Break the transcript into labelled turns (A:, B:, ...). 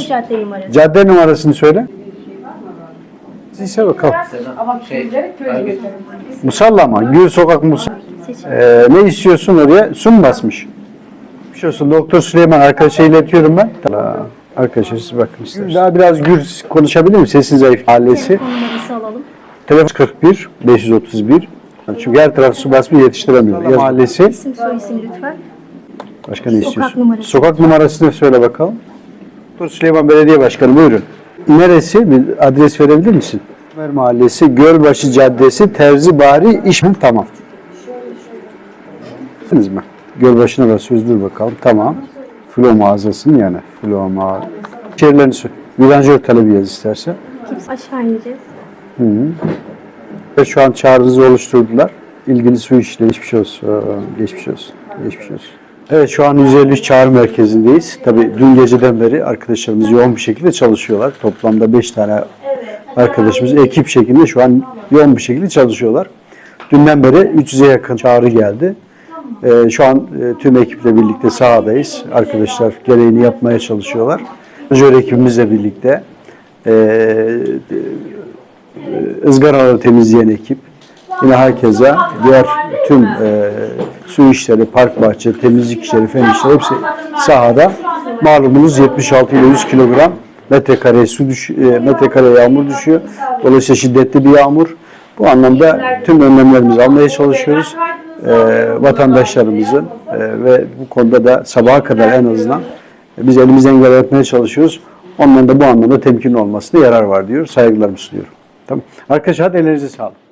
A: cadde numarası.
B: Cadde numarasını söyle. Neyse bakalım.
C: Ama köyleri köye götürün.
B: Musalla mı? Gül sokak Musa.
A: Seçin.
B: Ee, ne istiyorsun oraya? Su mu basmış? Bir şey olsun. Doktor Süleyman arkadaşa iletiyorum ben. Tamam. Arkadaşlar siz bakın isterseniz. Daha biraz gür konuşabilir miyim? Sesin zayıf. Ailesi.
A: Telefon numarası alalım.
B: Telefon 41 531. Çünkü her tarafı su basmış yetiştiremiyor. Yaz mahallesi.
A: İsim soy isim lütfen.
B: Başka ne
A: Sokak
B: istiyorsun?
A: numarası.
B: Sokak numarasını söyle bakalım. Dur Süleyman Belediye Başkanı buyurun. Neresi? Bir adres verebilir misin? Ömer Mahallesi, Gölbaşı Caddesi, Terzi Bari, İş mi? Tamam. Bildiniz mi? Gölbaşı'na da söz dur bakalım. Tamam. Flo mağazasının yani. Flo mağazası. İçerilerini söyle. Vidanjör talebi yaz istersen.
A: Aşağı ineceğiz.
B: Ve şu an çağrınızı oluşturdular. İlgili su işleri geçmiş olsun. Geçmiş olsun. Geçmiş olsun. Evet şu an 153 çağrı merkezindeyiz. Tabii dün geceden beri arkadaşlarımız yoğun bir şekilde çalışıyorlar. Toplamda 5 tane arkadaşımız ekip şeklinde şu an yoğun bir şekilde çalışıyorlar. Dünden beri 300'e yakın çağrı geldi. Ee, şu an e, tüm ekiple birlikte sahadayız. Arkadaşlar gereğini yapmaya çalışıyorlar. Majör ekibimizle birlikte e, ızgaraları temizleyen ekip, yine herkese diğer tüm e, su işleri, park bahçe, temizlik işleri, fen işleri hepsi sahada. Malumunuz 76 ile 100 kilogram metrekare su düş, e, metrekare yağmur düşüyor. Dolayısıyla şiddetli bir yağmur. Bu anlamda tüm önlemlerimizi almaya çalışıyoruz. E, vatandaşlarımızın e, ve bu konuda da sabaha kadar en azından biz elimizden gelen yapmaya çalışıyoruz. Onların da bu anlamda temkinli olmasına yarar var diyor. Saygılarımı sunuyorum. Tamam. Arkadaşlar ellerinize sağlık.